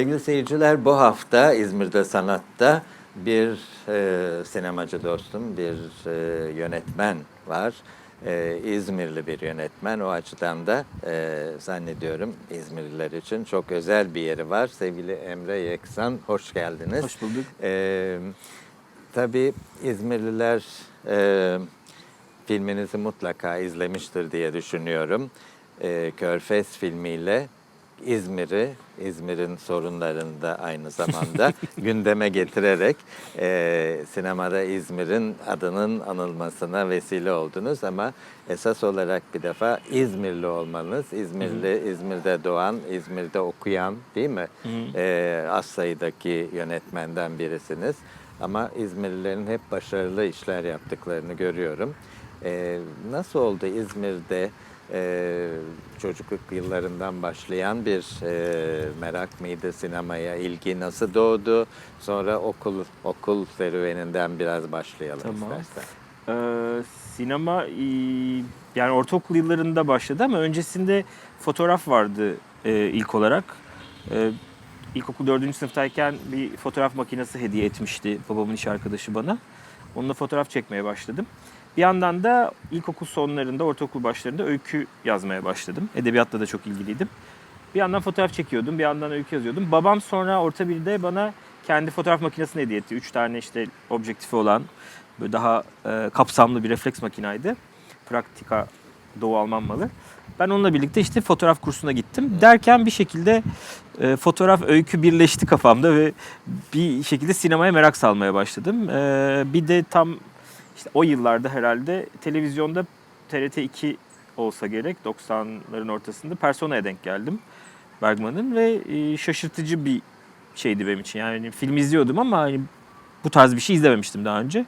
Sevgili seyirciler bu hafta İzmir'de Sanat'ta bir e, sinemacı dostum, bir e, yönetmen var. E, İzmirli bir yönetmen. O açıdan da e, zannediyorum İzmirliler için çok özel bir yeri var. Sevgili Emre Yeksan, hoş geldiniz. Hoş bulduk. E, tabii İzmirliler e, filminizi mutlaka izlemiştir diye düşünüyorum. E, Körfez filmiyle İzmir'i, İzmir'in sorunlarını da aynı zamanda gündeme getirerek e, sinemada İzmir'in adının anılmasına vesile oldunuz ama esas olarak bir defa İzmirli olmanız, İzmirli, İzmir'de doğan, İzmir'de okuyan değil mi? E, az sayıdaki yönetmenden birisiniz. Ama İzmirlilerin hep başarılı işler yaptıklarını görüyorum. E, nasıl oldu İzmir'de e, çocukluk yıllarından başlayan bir e, merak mıydı sinemaya, ilgi nasıl doğdu? Sonra okul okul serüveninden biraz başlayalım Tamam. istersen. Ee, sinema yani ortaokul yıllarında başladı ama öncesinde fotoğraf vardı e, ilk olarak. E, ilkokul 4. sınıftayken bir fotoğraf makinesi hediye etmişti babamın iş arkadaşı bana. Onunla fotoğraf çekmeye başladım. Bir yandan da ilkokul sonlarında, ortaokul başlarında öykü yazmaya başladım. Edebiyatla da çok ilgiliydim. Bir yandan fotoğraf çekiyordum, bir yandan öykü yazıyordum. Babam sonra orta birde bana kendi fotoğraf makinesini hediye etti. Üç tane işte objektifi olan böyle daha e, kapsamlı bir refleks makinaydı. Praktika Doğu Alman malı. Ben onunla birlikte işte fotoğraf kursuna gittim. Derken bir şekilde e, fotoğraf öykü birleşti kafamda ve bir şekilde sinemaya merak salmaya başladım. E, bir de tam işte o yıllarda herhalde televizyonda TRT 2 olsa gerek 90'ların ortasında Persona'ya denk geldim Bergman'ın ve e, şaşırtıcı bir şeydi benim için. Yani film izliyordum ama hani bu tarz bir şey izlememiştim daha önce.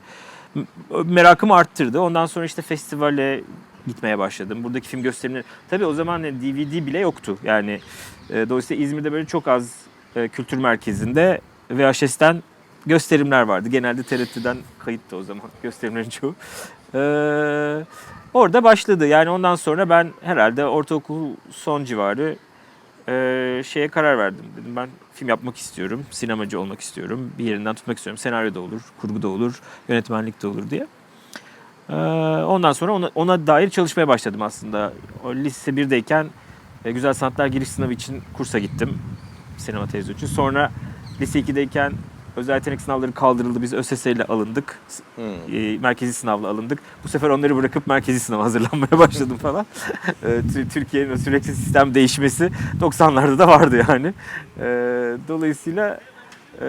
Merakımı arttırdı. Ondan sonra işte festivale gitmeye başladım. Buradaki film gösterimleri. Tabii o zaman hani DVD bile yoktu. Yani e, dolayısıyla İzmir'de böyle çok az e, kültür merkezinde VHS'ten gösterimler vardı. Genelde TRT'den kayıttı o zaman gösterimlerin çoğu. Ee, orada başladı. Yani ondan sonra ben herhalde ortaokul son civarı e, şeye karar verdim. Dedim ben film yapmak istiyorum, sinemacı olmak istiyorum, bir yerinden tutmak istiyorum. Senaryo da olur, kurgu da olur, yönetmenlik de olur diye. Ee, ondan sonra ona, ona dair çalışmaya başladım aslında. O lise 1'deyken e, Güzel Sanatlar Giriş Sınavı için kursa gittim. Sinema televizyon için. Sonra lise 2'deyken özel yetenek sınavları kaldırıldı. Biz ÖSS ile alındık. Hmm. E, merkezi sınavla alındık. Bu sefer onları bırakıp merkezi sınava hazırlanmaya başladım falan. E, Tü- Türkiye'nin sürekli sistem değişmesi 90'larda da vardı yani. E, dolayısıyla e,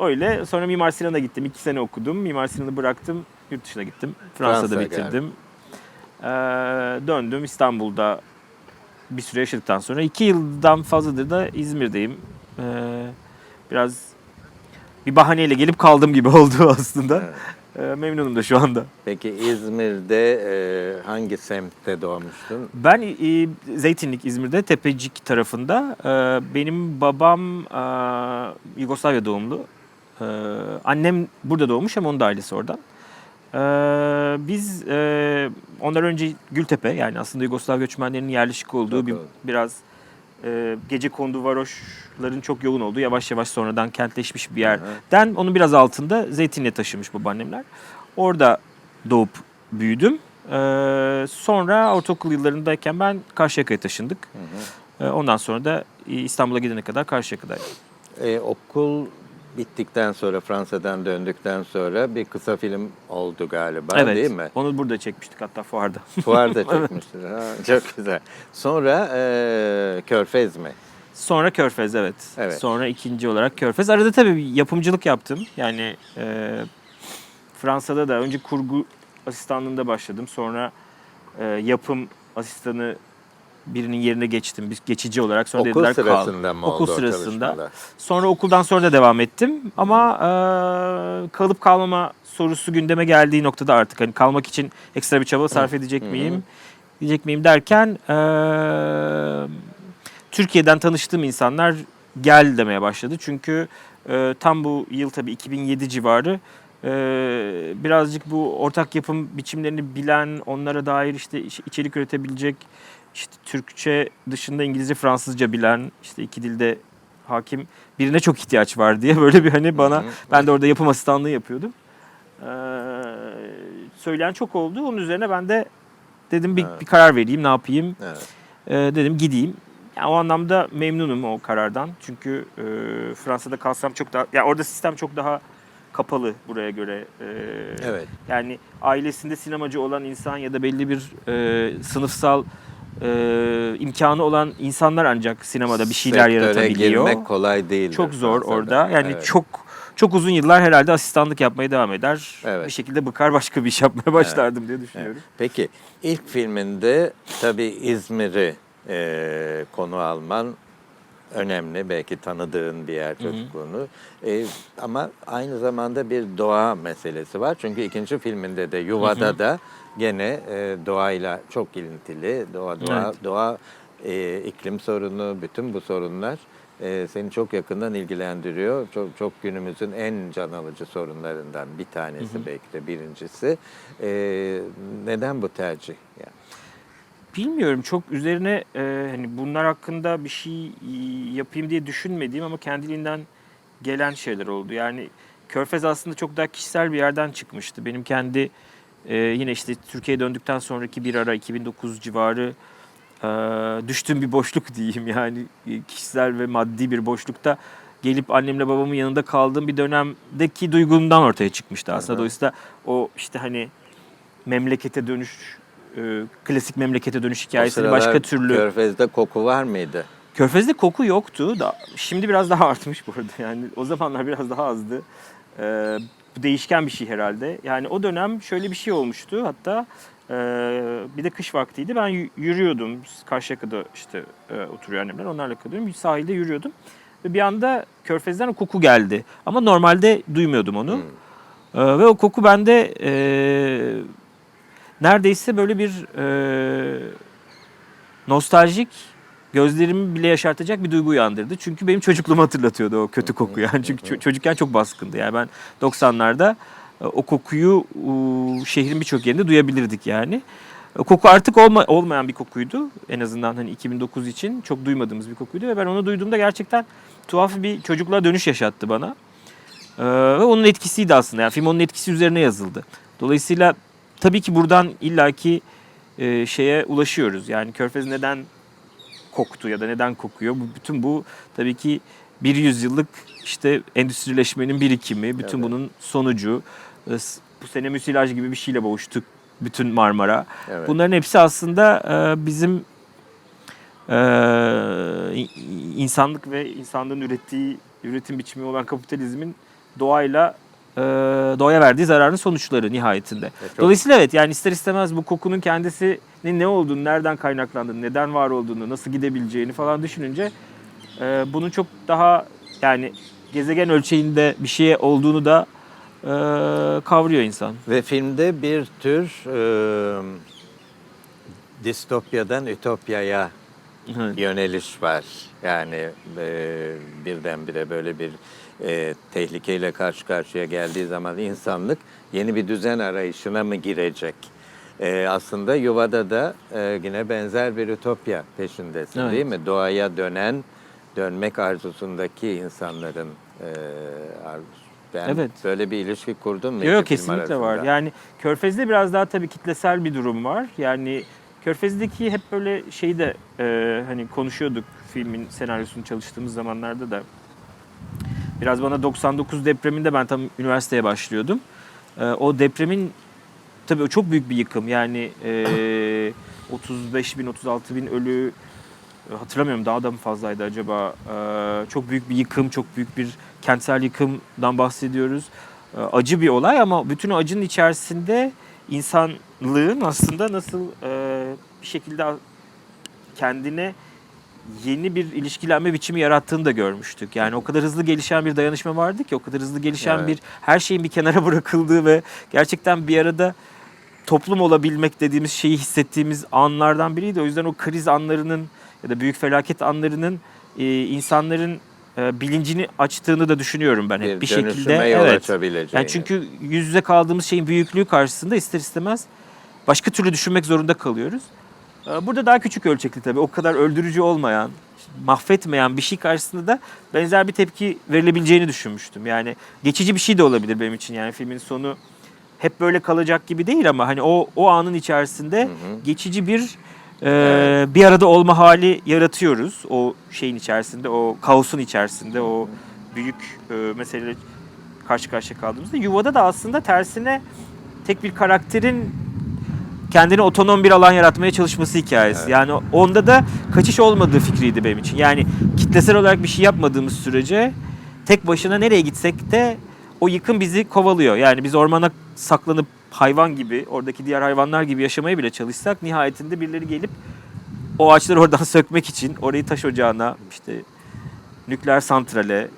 öyle. Sonra Mimar Sinan'a gittim. İki sene okudum. Mimar Sinan'ı bıraktım. Yurt dışına gittim. Fransa'da Fransa'ya bitirdim. E, döndüm İstanbul'da bir süre yaşadıktan sonra. iki yıldan fazladır da İzmir'deyim. E, biraz bir bahaneyle gelip kaldım gibi oldu aslında. Evet. E, memnunum da şu anda. Peki İzmir'de e, hangi semtte doğmuştun? Ben e, Zeytinlik İzmir'de Tepecik tarafında. E, benim babam e, Yugoslavya doğumlu. E, annem burada doğmuş ama onun da ailesi oradan. E, biz e, ondan önce Gültepe yani aslında Yugoslav göçmenlerinin yerleşik olduğu Çok bir doğru. biraz e, gece kondu varoşların çok yoğun olduğu yavaş yavaş sonradan kentleşmiş bir yerden onun biraz altında Zeytinli'ye taşınmış babaannemler. Orada doğup büyüdüm. Ee, sonra ortaokul yıllarındayken ben Karşıyaka'ya taşındık. Hı hı. Ee, ondan sonra da İstanbul'a gidene kadar Karşıyaka'daydım. E, okul bittikten sonra Fransa'dan döndükten sonra bir kısa film oldu galiba evet. değil mi? Onu burada çekmiştik hatta fuarda. Fuarda çekmiştin. Ha, çok güzel. Sonra e, Körfez mi? Sonra Körfez evet. Evet. Sonra ikinci olarak Körfez. Arada tabii yapımcılık yaptım. Yani e, Fransa'da da önce kurgu asistanlığında başladım. Sonra e, yapım asistanı birinin yerine geçtim. Biz geçici olarak sonra Okul dediler kal. sırasında mı Okul sırasında. çalışmalar? Sonra okuldan sonra da devam ettim. Ama e, kalıp kalmama sorusu gündeme geldiği noktada artık hani kalmak için ekstra bir çaba sarf edecek Hı hı. miyim? Diyecek miyim derken e, Türkiye'den tanıştığım insanlar gel demeye başladı. Çünkü e, tam bu yıl tabii 2007 civarı e, birazcık bu ortak yapım biçimlerini bilen, onlara dair işte iç- içerik üretebilecek, işte Türkçe dışında İngilizce, Fransızca bilen, işte iki dilde hakim birine çok ihtiyaç var diye böyle bir hani bana ben de orada yapım asistanlığı yapıyordum. Ee, söyleyen çok oldu. Onun üzerine ben de dedim bir, Evet. bir karar vereyim, ne yapayım? Evet. Ee, dedim gideyim. Yani o anlamda memnunum o karardan. Çünkü e, Fransa'da kalsam çok daha ya orada sistem çok daha kapalı buraya göre. Ee, Evet. Yani ailesinde sinemacı olan insan ya da belli bir e, sınıfsal e, imkanı olan insanlar ancak sinemada bir şeyler Sektöre yaratabiliyor. girmek kolay değil. Çok zor orada. Yani evet. çok çok uzun yıllar herhalde asistanlık yapmaya devam eder. Evet. Bir şekilde bıkar başka bir iş yapmaya başlardım diye düşünüyorum. Peki ilk filminde tabii İzmir'i e, konu alman önemli. Belki tanıdığın bir yer çocukluğunu. E, ama aynı zamanda bir doğa meselesi var. Çünkü ikinci filminde de Yuva'da da gene e, doğayla çok ilintili. Doğa, doğa, Evet. doğa e, iklim sorunu, bütün bu sorunlar e, seni çok yakından ilgilendiriyor. Çok çok günümüzün en can alıcı sorunlarından bir tanesi belki de birincisi. E, neden bu tercih? Yani, Bilmiyorum çok üzerine e, hani bunlar hakkında bir şey e, yapayım diye düşünmediğim ama kendiliğinden gelen şeyler oldu. Yani Körfez aslında çok daha kişisel bir yerden çıkmıştı. Benim kendi e, yine işte Türkiye'ye döndükten sonraki bir ara 2009 civarı e, düştüğüm bir boşluk diyeyim yani e, kişisel ve maddi bir boşlukta gelip annemle babamın yanında kaldığım bir dönemdeki duygumdan ortaya çıkmıştı aslında. Hı hı. Dolayısıyla o işte hani memlekete dönüş e, klasik memlekete dönüş hikayesini başka türlü Körfez'de koku var mıydı? Körfez'de koku yoktu. Da, şimdi biraz daha artmış bu arada. Yani o zamanlar biraz daha azdı. Ee, bu değişken bir şey herhalde. Yani o dönem şöyle bir şey olmuştu. Hatta e, bir de kış vaktiydi. Ben yürüyordum. Karşıyaka'da işte e, oturuyor annemler. Onlarla kalıyorum. Sahilde yürüyordum. Ve bir anda Körfez'den o koku geldi. Ama normalde duymuyordum onu. Hmm. Ee, ve o koku bende e, neredeyse böyle bir e, nostaljik gözlerimi bile yaşartacak bir duygu uyandırdı. Çünkü benim çocukluğumu hatırlatıyordu o kötü koku yani. Çünkü ço- çocukken çok baskındı. Yani ben 90'larda e, o kokuyu e, şehrin birçok yerinde duyabilirdik yani. O koku artık olma, olmayan bir kokuydu. En azından hani 2009 için çok duymadığımız bir kokuydu ve ben onu duyduğumda gerçekten tuhaf bir çocukluğa dönüş yaşattı bana. Ee, ve onun etkisiydi aslında. Yani film onun etkisi üzerine yazıldı. Dolayısıyla tabii ki buradan illaki e, şeye ulaşıyoruz. Yani Körfez neden koktu ya da neden kokuyor? Bu bütün bu tabii ki bir yüzyıllık işte endüstrileşmenin birikimi, bütün Evet. bunun sonucu. E, Bu sene müsilaj gibi bir şeyle boğuştuk bütün Marmara. Evet. Bunların hepsi aslında e, bizim e, insanlık ve insanlığın ürettiği üretim biçimi olan kapitalizmin doğayla e, doğaya verdiği zararın sonuçları nihayetinde. Evet, Dolayısıyla evet yani ister istemez bu kokunun kendisinin ne olduğunu, nereden kaynaklandığını, neden var olduğunu, nasıl gidebileceğini falan düşününce e, bunun çok daha yani gezegen ölçeğinde bir şeye olduğunu da e, kavruyor insan. Ve filmde bir tür e, distopyadan ütopyaya Evet. yöneliş var. Yani e, birdenbire böyle bir e, tehlikeyle karşı karşıya geldiği zaman insanlık yeni bir düzen arayışına mı girecek? E, aslında Yuva'da da e, yine benzer bir ütopya peşindesin Evet. değil mi? Doğaya dönen, dönmek arzusundaki insanların e, arzusu. Ben Evet. böyle bir ilişki kurdun mu? Yok kesinlikle var. arasında? Yani Körfez'de biraz daha tabii kitlesel bir durum var. Yani Körfez'deki hep böyle şeyi de e, hani konuşuyorduk filmin senaryosunu çalıştığımız zamanlarda da. Biraz bana 99 depreminde ben tam üniversiteye başlıyordum. E, o depremin tabii o çok büyük bir yıkım. Yani e, 35 bin 36 bin ölü e, hatırlamıyorum daha da mı fazlaydı acaba? E, çok büyük bir yıkım, çok büyük bir kentsel yıkımdan bahsediyoruz. E, acı bir olay ama bütün o acının içerisinde insanlığın aslında nasıl e, bir şekilde kendine yeni bir ilişkilenme biçimi yarattığını da görmüştük. Yani o kadar hızlı gelişen bir dayanışma vardı ki, o kadar hızlı gelişen Evet. bir her şeyin bir kenara bırakıldığı ve gerçekten bir arada toplum olabilmek dediğimiz şeyi hissettiğimiz anlardan biriydi. O yüzden o kriz anlarının ya da büyük felaket anlarının e, insanların e, bilincini açtığını da düşünüyorum ben hep bir, bir şekilde. yol Evet. Yani çünkü yüz yüze kaldığımız şeyin büyüklüğü karşısında ister istemez başka türlü düşünmek zorunda kalıyoruz. Ee, Burada daha küçük ölçekli tabii. O kadar öldürücü olmayan, mahvetmeyen bir şey karşısında da benzer bir tepki verilebileceğini düşünmüştüm. Yani geçici bir şey de olabilir benim için. Yani filmin sonu hep böyle kalacak gibi değil ama hani o o anın içerisinde geçici bir e, Evet. bir arada olma hali yaratıyoruz. O şeyin içerisinde, o kaosun içerisinde, o büyük e, meseleyle karşı karşıya kaldığımızda. Yuvada da aslında tersine tek bir karakterin kendine otonom bir alan yaratmaya çalışması hikayesi. Evet. Yani onda da kaçış olmadığı fikriydi benim için. Yani kitlesel olarak bir şey yapmadığımız sürece tek başına nereye gitsek de o yıkım bizi kovalıyor. Yani biz ormana saklanıp hayvan gibi, oradaki diğer hayvanlar gibi yaşamaya bile çalışsak nihayetinde birileri gelip o ağaçları oradan sökmek için orayı taş ocağına, işte nükleer santrale,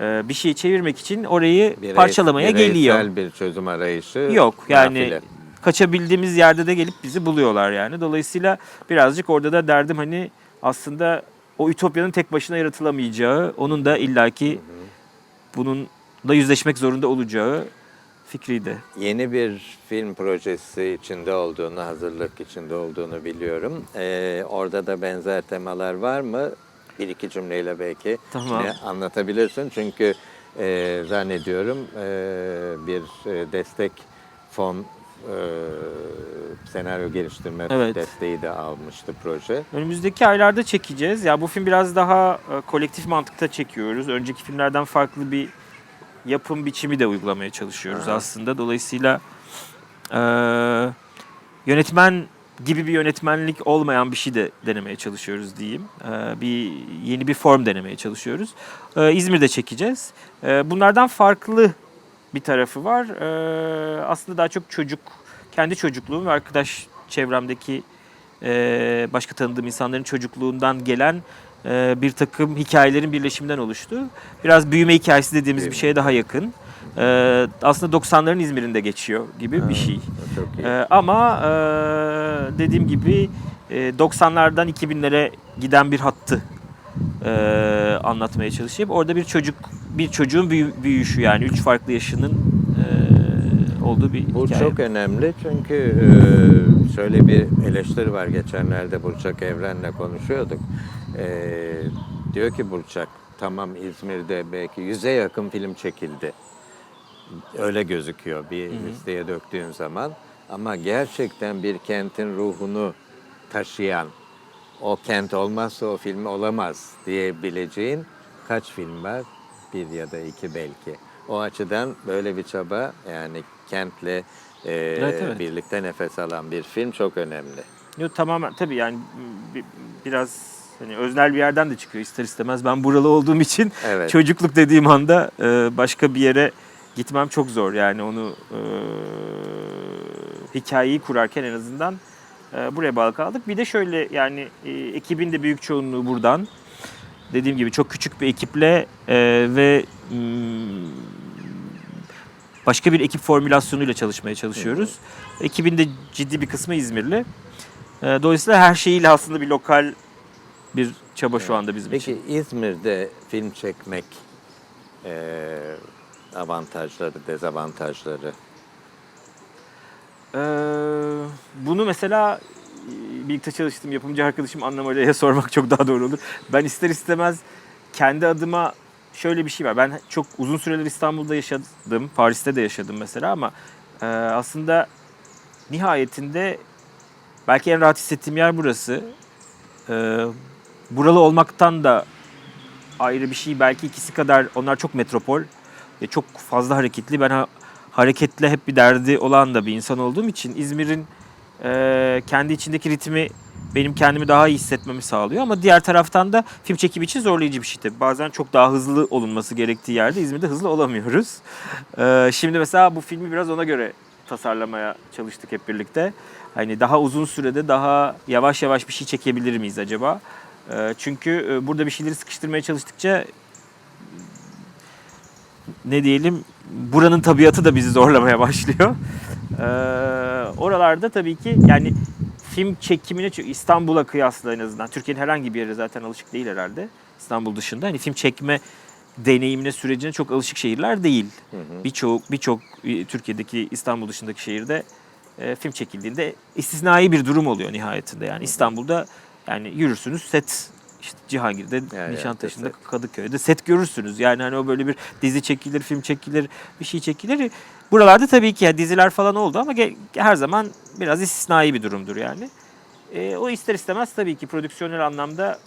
e, bir şey çevirmek için orayı Birey- parçalamaya geliyor. Bireysel bir çözüm arayışı. Yok yani nafile. Kaçabildiğimiz yerde de gelip bizi buluyorlar yani. Dolayısıyla birazcık orada da derdim hani aslında o ütopyanın tek başına yaratılamayacağı, onun da illaki bununla yüzleşmek zorunda olacağı fikriydi. Yeni bir film projesi içinde olduğunu, hazırlık içinde olduğunu biliyorum. Ee, orada da benzer temalar var mı? Bir iki cümleyle belki Tamam. anlatabilirsin. Çünkü e, zannediyorum e, bir e, destek fon e, senaryo geliştirme Evet. desteği de almıştı proje. Önümüzdeki aylarda çekeceğiz. Ya bu film biraz daha e, kolektif mantıkta çekiyoruz. Önceki filmlerden farklı bir yapım biçimi de uygulamaya çalışıyoruz Aha. aslında. Dolayısıyla e, yönetmen gibi bir yönetmenlik olmayan bir şey de denemeye çalışıyoruz diyeyim. E, bir yeni bir form denemeye çalışıyoruz. E, İzmir'de çekeceğiz. E, bunlardan farklı bir tarafı var. E, aslında daha çok çocuk, kendi çocukluğum ve arkadaş çevremdeki e, başka tanıdığım insanların çocukluğundan gelen e, bir takım hikayelerin birleşiminden oluştu. Biraz büyüme hikayesi dediğimiz bir Büyüme. şeye daha yakın. E, aslında 90'ların İzmir'inde geçiyor gibi bir şey. E, ama e, dediğim gibi e, 90'lardan 2000'lere giden bir hattı e, anlatmaya çalışayım. Orada bir çocuk, bir çocuğun büyü- büyüyüşü yani üç farklı yaşının e, olduğu bir Bu hikaye. çok önemli çünkü e, şöyle bir eleştiri var geçenlerde Burçak Evren'le konuşuyorduk. E, diyor ki Burçak tamam İzmir'de belki yüze yakın film çekildi. Öyle gözüküyor bir listeye döktüğün zaman. Ama gerçekten bir kentin ruhunu taşıyan, o kent olmazsa o film olamaz diyebileceğin kaç film var? Bir ya da iki belki. O açıdan böyle bir çaba yani kentle e, Evet, evet. birlikte nefes alan bir film çok önemli. Yok tamamen tabii yani bi- biraz hani öznel bir yerden de çıkıyor ister istemez. Ben buralı olduğum için Evet. çocukluk dediğim anda e, başka bir yere gitmem çok zor. Yani onu e, hikayeyi kurarken en azından buraya bağlı kaldık. Bir de şöyle yani e, ekibin de büyük çoğunluğu buradan. Dediğim gibi çok küçük bir ekiple e, ve mm, başka bir ekip formülasyonuyla çalışmaya çalışıyoruz. Ekibin de ciddi bir kısmı İzmirli. E, dolayısıyla her şeyiyle aslında bir lokal bir çaba şu anda bizim için. Peki İzmir'de film çekmek e, avantajları, dezavantajları. Ee, bunu mesela e, birlikte çalıştığım yapımcı arkadaşım Anna sormak çok daha doğru olur. Ben ister istemez kendi adıma şöyle bir şey var. Ben çok uzun süreler İstanbul'da yaşadım, Paris'te de yaşadım mesela ama e, aslında nihayetinde belki en rahat hissettiğim yer burası. Ee, buralı olmaktan da ayrı bir şey. Belki ikisi kadar onlar çok metropol ve çok fazla hareketli. Ben ha- hareketle hep bir derdi olan da bir insan olduğum için İzmir'in e, kendi içindeki ritmi benim kendimi daha iyi hissetmemi sağlıyor. Ama diğer taraftan da film çekimi için zorlayıcı bir şey tabii. Bazen çok daha hızlı olunması gerektiği yerde İzmir'de hızlı olamıyoruz. E, şimdi mesela bu filmi biraz ona göre tasarlamaya çalıştık hep birlikte. Hani daha uzun sürede daha yavaş yavaş bir şey çekebilir miyiz acaba? E, çünkü burada bir şeyleri sıkıştırmaya çalıştıkça ne diyelim buranın tabiatı da bizi zorlamaya başlıyor. Ee, oralarda tabii ki yani film çekimine İstanbul'a kıyasla en azından Türkiye'nin herhangi bir yere zaten alışık değil herhalde İstanbul dışında. Hani film çekme deneyimine sürecine çok alışık şehirler değil. Birçok birçok e, Türkiye'deki İstanbul dışındaki şehirde e, film çekildiğinde istisnai bir durum oluyor nihayetinde. Yani İstanbul'da yani yürürsünüz set işte Cihangir'de, Yani Nişantaşı'nda, set. Kadıköy'de set görürsünüz. Yani hani o böyle bir dizi çekilir, film çekilir, bir şey çekilir. Buralarda tabii ki ya diziler falan oldu ama her zaman biraz istisnai bir durumdur yani. E, o ister istemez tabii ki prodüksiyonel anlamda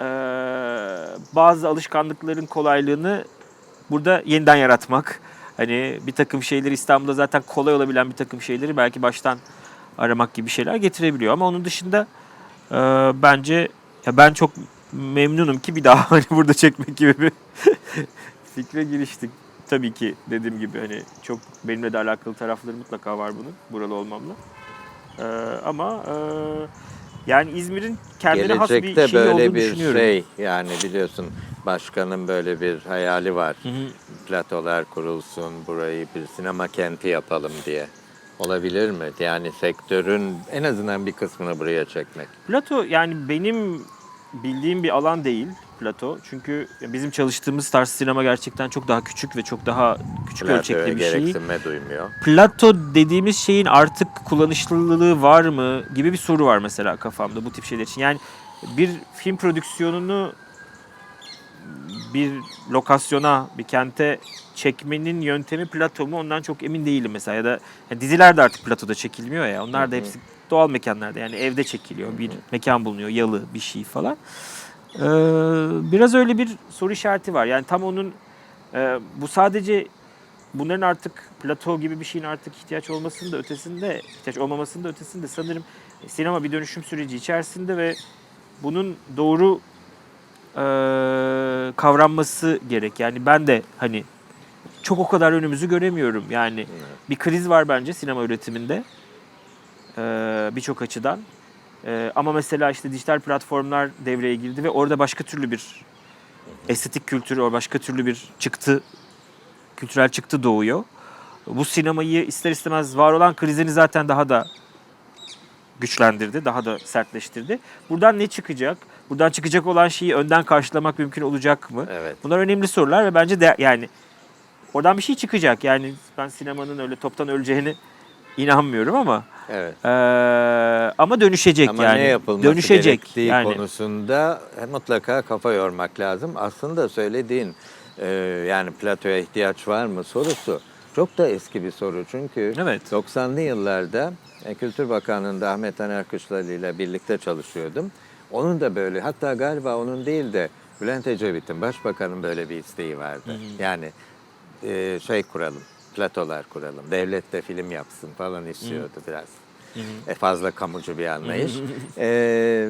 e, bazı alışkanlıkların kolaylığını burada yeniden yaratmak. Hani bir takım şeyleri İstanbul'da zaten kolay olabilen bir takım şeyleri belki baştan aramak gibi şeyler getirebiliyor. Ama onun dışında e, bence ya ben çok memnunum ki bir daha hani burada çekmek gibi bir fikre giriştik. Tabii ki dediğim gibi hani çok benimle de alakalı tarafları mutlaka var bunun buralı olmamla. E, ama e, yani İzmir'in kendine has bir Gelecekte şeyi böyle olduğunu bir düşünüyorum. şey yani biliyorsun başkanın böyle bir hayali var. Hı hı. Platolar kurulsun, burayı bir sinema kenti yapalım diye. Olabilir mi? Yani sektörün en azından bir kısmını buraya çekmek. Plato yani benim bildiğim bir alan değil Plato. Çünkü bizim çalıştığımız tarz sinema gerçekten çok daha küçük ve çok daha küçük Platoya ölçekli bir şey. gereksinme duymuyor. Plato dediğimiz şeyin artık kullanışlılığı var mı gibi bir soru var mesela kafamda bu tip şeyler için. Yani bir film prodüksiyonunu bir lokasyona, bir kente çekmenin yöntemi Plato mu ondan çok emin değilim mesela. Ya da ya diziler de artık Plato'da çekilmiyor ya. Onlar da hepsi doğal mekanlarda yani evde çekiliyor. Bir mekan bulunuyor, yalı bir şey falan. Ee, biraz öyle bir soru işareti var. Yani tam onun e, bu sadece bunların artık plato gibi bir şeyin artık ihtiyaç olmasının da ötesinde, ihtiyaç olmamasının da ötesinde sanırım sinema bir dönüşüm süreci içerisinde ve bunun doğru e, kavranması gerek. Yani ben de hani çok o kadar önümüzü göremiyorum. Yani bir kriz var bence sinema üretiminde e, birçok açıdan. E, ama mesela işte dijital platformlar devreye girdi ve orada başka türlü bir estetik kültürü, o başka türlü bir çıktı, kültürel çıktı doğuyor. Bu sinemayı ister istemez var olan krizini zaten daha da güçlendirdi, daha da sertleştirdi. Buradan ne çıkacak? Buradan çıkacak olan şeyi önden karşılamak mümkün olacak mı? Evet. Bunlar önemli sorular ve bence de yani oradan bir şey çıkacak. Yani ben sinemanın öyle toptan öleceğini inanmıyorum ama Evet. eee, ama dönüşecek Ama yani. ne yapılması dönüşecek gerektiği yani. konusunda mutlaka kafa yormak lazım. Aslında söylediğin e, yani platoya ihtiyaç var mı sorusu çok da eski bir soru. Çünkü Evet. 90'lı yıllarda e, Kültür Bakanlığı'nda Ahmet Taner Kışlalı ile birlikte çalışıyordum. Onun da böyle hatta galiba onun değil de Bülent Ecevit'in başbakanın böyle bir isteği vardı. Yani e, şey kuralım, platolar kuralım, devlet de film yapsın falan istiyordu biraz. E, fazla kamucu bir anlayış. E,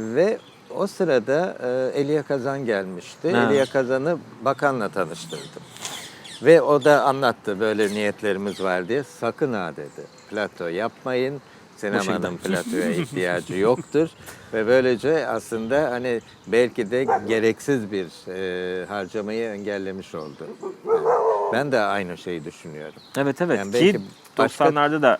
ve o sırada e, Elia Kazan gelmişti. Ha. Elia Kazan'ı bakanla tanıştırdım. Ve o da anlattı böyle niyetlerimiz var diye. Sakın ha dedi. Plato yapmayın. Sinemanın platoya ihtiyacı yoktur. Ve böylece aslında hani belki de gereksiz bir e, harcamayı engellemiş oldu. Yani ben de aynı şeyi düşünüyorum. Evet evet Yani ki başka- 90'larda da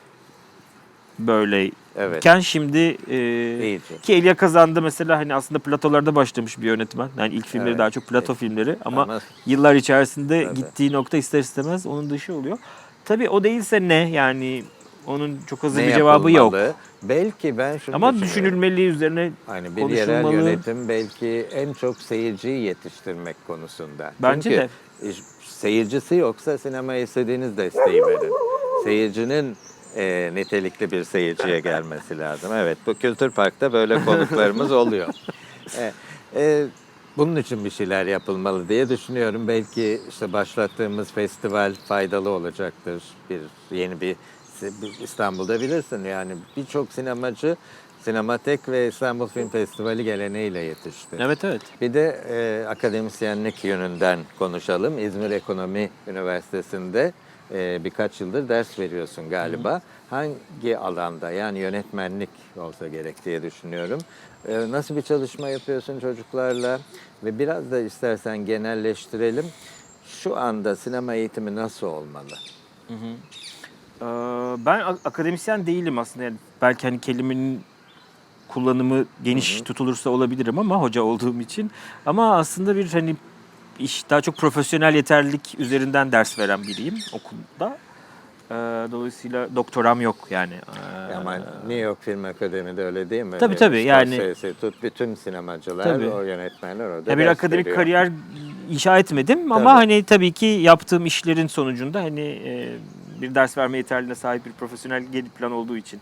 böyle Evet. iken şimdi e, İyice. ki Elia Kazan'da mesela hani aslında platolarda başlamış bir yönetmen. Yani ilk filmleri Evet. daha çok plato Evet. filmleri ama, Ama- yıllar içerisinde Tabii. gittiği nokta ister istemez onun dışı oluyor. Tabii o değilse ne? Yani onun çok hazır Ne bir cevabı yok. yapılmalı? Belki ben şunu Ama düşünüyorum. düşünülmeli üzerine Hani bir yerel konuşulmalı. yönetim belki en çok seyirciyi yetiştirmek konusunda. Bence Çünkü de. iş- seyircisi yoksa sinemaya istediğiniz desteği verin. Seyircinin e, nitelikli bir seyirciye gelmesi lazım. Evet bu Kültür Park'ta böyle konuklarımız oluyor. E, e, bunun için bir şeyler yapılmalı diye düşünüyorum. Belki işte başlattığımız festival faydalı olacaktır. Bir yeni bir İstanbul'da bilirsin yani birçok sinemacı Sinematek ve İstanbul Film Festivali geleneğiyle yetişti. Evet evet. Bir de e, akademisyenlik yönünden konuşalım. İzmir Ekonomi Üniversitesi'nde e, birkaç yıldır ders veriyorsun galiba. Hangi alanda yani yönetmenlik olsa gerek diye düşünüyorum. E, nasıl bir çalışma yapıyorsun çocuklarla ve biraz da istersen genelleştirelim. Şu anda sinema eğitimi nasıl olmalı? Ee, ben akademisyen değilim aslında. Yani belki hani kelimenin kullanımı geniş tutulursa olabilirim ama hoca olduğum için. Ama aslında bir hani iş daha çok profesyonel yeterlilik üzerinden ders veren biriyim okulda. Ee, dolayısıyla doktoram yok yani. Ee, Ama New York Film Akademi'de öyle değil mi? Tabii, tabii, yani- Scorsese tut bütün sinemacılar, Tabii. o yönetmenler orada Ya bir akademik veriyor. kariyer inşa etmedim ama Tabii. hani tabii ki yaptığım işlerin sonucunda hani e, bir ders verme yeterliğine sahip bir profesyonel geri plan olduğu için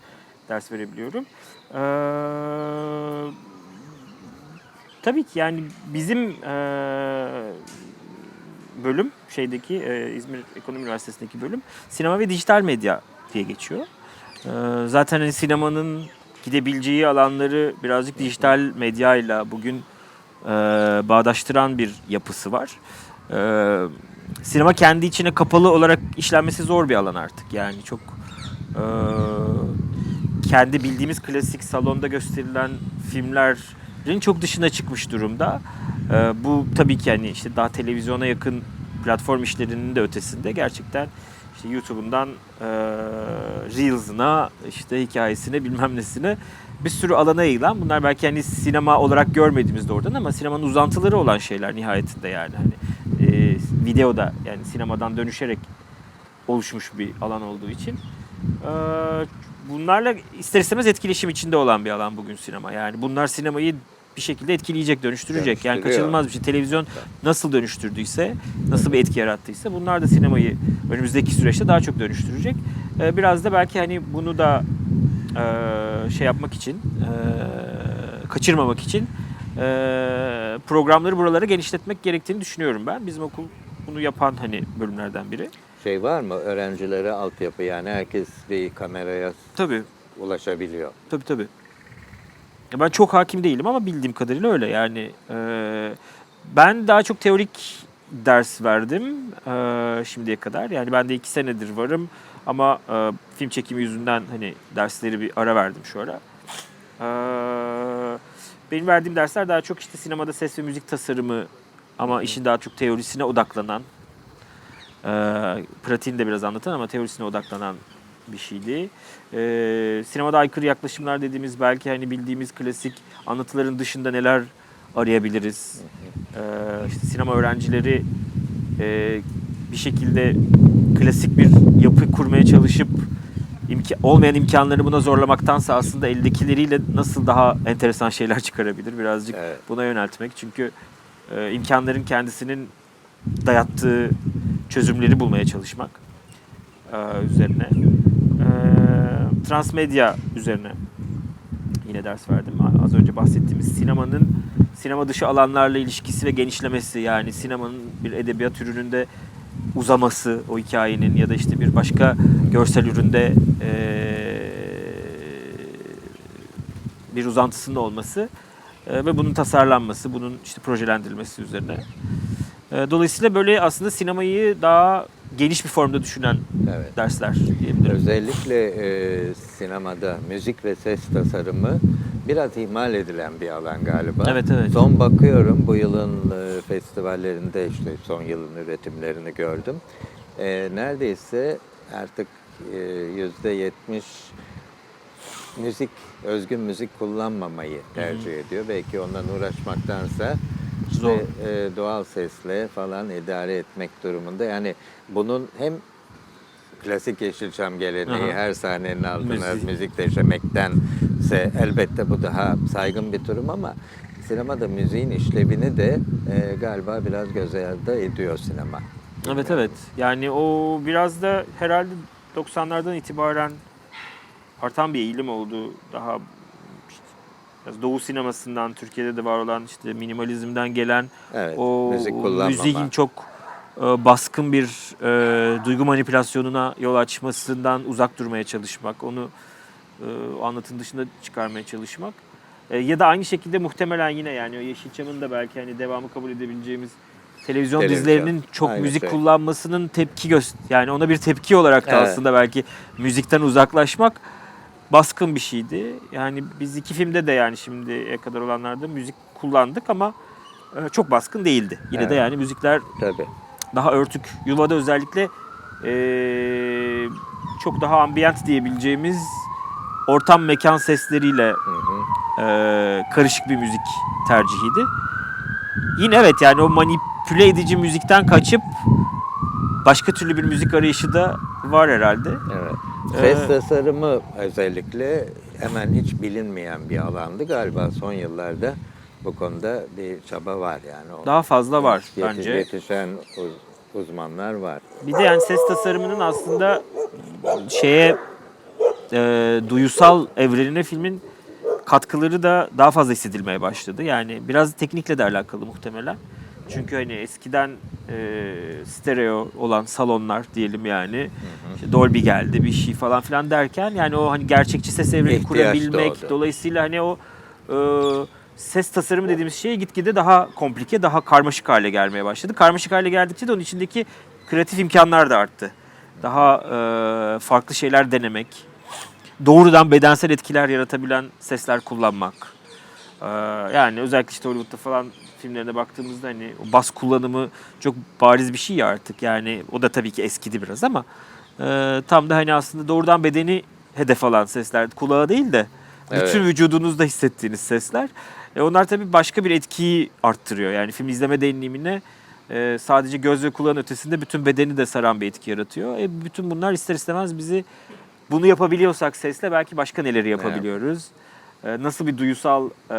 ders verebiliyorum. Ee, tabii ki yani bizim e, bölüm şeydeki e, İzmir Ekonomi Üniversitesi'ndeki bölüm sinema ve dijital medya diye geçiyor. Ee, zaten hani sinemanın gidebileceği alanları birazcık dijital medyayla bugün e, bağdaştıran bir yapısı var. E, sinema kendi içine kapalı olarak işlenmesi zor bir alan artık. Yani çok e, kendi bildiğimiz klasik salonda gösterilen filmlerin çok dışına çıkmış durumda. E, bu tabii ki hani işte daha televizyona yakın platform işlerinin de ötesinde gerçekten işte YouTube'undan e, Reels'ına işte hikayesine bilmem nesine bir sürü alana yayılan bunlar belki hani sinema olarak görmediğimiz doğrudan ama sinemanın uzantıları olan şeyler nihayetinde yani hani videoda yani sinemadan dönüşerek oluşmuş bir alan olduğu için e, bunlarla ister istemez etkileşim içinde olan bir alan bugün sinema yani bunlar sinemayı bir şekilde etkileyecek, dönüştürecek. Yani kaçınılmaz bir şey. Televizyon nasıl dönüştürdüyse, nasıl bir etki yarattıysa bunlar da sinemayı önümüzdeki süreçte daha çok dönüştürecek. Ee, biraz da belki hani bunu da e, şey yapmak için, e, kaçırmamak için e, programları buralara genişletmek gerektiğini düşünüyorum ben. Bizim okul bunu yapan hani bölümlerden biri. Şey var mı öğrencilere altyapı yani herkes bir kameraya Tabii. ulaşabiliyor. Tabii tabii. Ben çok hakim değilim ama bildiğim kadarıyla öyle. Yani e, ben daha çok teorik ders verdim e, şimdiye kadar. Yani ben de iki senedir varım ama e, film çekimi yüzünden hani dersleri bir ara verdim şu ara. E, benim verdiğim dersler daha çok işte sinemada ses ve müzik tasarımı ama işin daha çok teorisine odaklanan, e, pratiğini de biraz anlatan ama teorisine odaklanan bir şeydi. Ee, sinemada aykırı yaklaşımlar dediğimiz belki hani bildiğimiz klasik anlatıların dışında neler arayabiliriz. Ee, işte sinema öğrencileri e, bir şekilde klasik bir yapı kurmaya çalışıp imka- olmayan imkanlarını buna zorlamaktansa aslında eldekileriyle nasıl daha enteresan şeyler çıkarabilir birazcık Evet. buna yöneltmek. Çünkü e, imkanların kendisinin dayattığı çözümleri bulmaya çalışmak e, üzerine. E, transmedya üzerine yine ders verdim. Az önce bahsettiğimiz sinemanın sinema dışı alanlarla ilişkisi ve genişlemesi yani sinemanın bir edebiyat ürününde uzaması o hikayenin ya da işte bir başka görsel üründe e, bir uzantısında olması e, ve bunun tasarlanması, bunun işte projelendirilmesi üzerine. E, dolayısıyla böyle aslında sinemayı daha geniş bir formda düşünen Evet. dersler diyebilirim. Özellikle e, sinemada müzik ve ses tasarımı biraz ihmal edilen bir alan galiba. Evet, evet. Son bakıyorum bu yılın e, festivallerinde işte son yılın üretimlerini gördüm. E, neredeyse artık e, yüzde yetmiş müzik, özgün müzik kullanmamayı tercih ediyor. Belki ondan uğraşmaktansa işte, Zor. e, doğal sesle falan idare etmek durumunda. Yani bunun hem klasik Yeşilçam geleneği Aha. her sahnenin altına Müzik. müzik, döşemektense elbette bu daha saygın bir durum ama sinemada müziğin işlevini de e, galiba biraz göz ardı ediyor sinema. Evet evet. Yani o biraz da herhalde 90'lardan itibaren artan bir eğilim oldu. Daha işte Doğu sinemasından Türkiye'de de var olan işte minimalizmden gelen Evet, o müzik müziğin çok e, baskın bir e, duygu manipülasyonuna yol açmasından uzak durmaya çalışmak, onu e, o anlatının dışında çıkarmaya çalışmak. E, ya da aynı şekilde muhtemelen yine yani o Yeşilçam'ın da belki hani devamı kabul edebileceğimiz televizyon, Televizyon, dizilerinin çok aynı müzik şey. kullanmasının tepki göz yani ona bir tepki olarak da Evet. aslında belki müzikten uzaklaşmak baskın bir şeydi. Yani biz iki filmde de yani şimdiye kadar olanlarda müzik kullandık ama e, çok baskın değildi. Yine de Evet. yani müzikler Tabii. daha örtük. Yuvada özellikle e, çok daha ambiyant diyebileceğimiz ortam mekan sesleriyle e, karışık bir müzik tercihiydi. Yine evet yani o manipüle edici müzikten kaçıp başka türlü bir müzik arayışı da var herhalde. Evet. Ses Ee, tasarımı özellikle hemen hiç bilinmeyen bir alandı. Galiba son yıllarda bu konuda bir çaba var yani. O Daha fazla var yetiş- bence. Yetişen uz- uzmanlar var. Bir de yani ses tasarımının aslında şeye e, duyusal evrenine filmin katkıları da daha fazla hissedilmeye başladı. Yani biraz teknikle de alakalı muhtemelen. Çünkü hani eskiden e, stereo olan salonlar diyelim yani işte Dolby geldi bir şey falan filan derken yani o hani gerçekçi ses evreni İhtiyaç kurabilmek doğdu. dolayısıyla hani o e, ses tasarımı dediğimiz şey gitgide daha komplike, daha karmaşık hale gelmeye başladı. Karmaşık hale geldikçe de onun içindeki kreatif imkanlar da arttı. Daha e, farklı şeyler denemek, doğrudan bedensel etkiler yaratabilen sesler kullanmak. E, yani özellikle işte Hollywood'da falan filmlerine baktığımızda hani o bas kullanımı çok bariz bir şey ya artık. Yani o da tabii ki eskidi biraz ama e, tam da hani aslında doğrudan bedeni hedef alan sesler. Kulağa değil de bütün Evet. vücudunuzda hissettiğiniz sesler. E, onlar tabii başka bir etkiyi arttırıyor. Yani film izleme deneyimine e, sadece göz ve kulağın ötesinde bütün bedeni de saran bir etki yaratıyor. E, bütün bunlar ister istemez bizi bunu yapabiliyorsak sesle belki başka neleri yapabiliyoruz. E, nasıl bir duyusal e,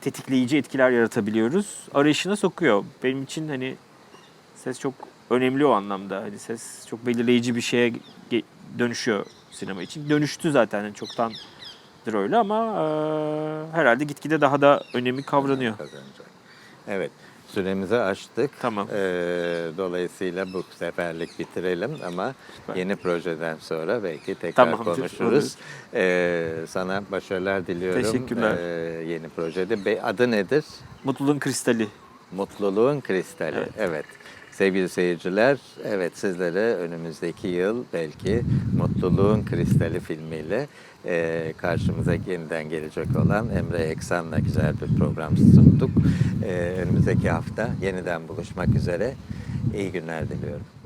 tetikleyici etkiler yaratabiliyoruz arayışına sokuyor. Benim için hani ses çok önemli o anlamda. Hani ses çok belirleyici bir şeye dönüşüyor sinema için. Dönüştü zaten yani çoktandır öyle ama e, herhalde gitgide daha da önemi kavranıyor. Evet. Süremizi aştık. Tamam. Ee, dolayısıyla bu seferlik bitirelim ama Süper. yeni projeden sonra belki tekrar Tamamdır, konuşuruz. Ee, sana başarılar diliyorum. Teşekkürler. Ee, yeni projede. Be- Adı nedir? Mutluluğun kristali. Mutluluğun Kristali. Evet. Evet. Sevgili seyirciler, evet sizlere önümüzdeki yıl belki Mutluluğun Kristali filmiyle e, karşımıza yeniden gelecek olan Emre Eksan'la güzel bir program sunduk. E, önümüzdeki hafta yeniden buluşmak üzere. İyi günler diliyorum.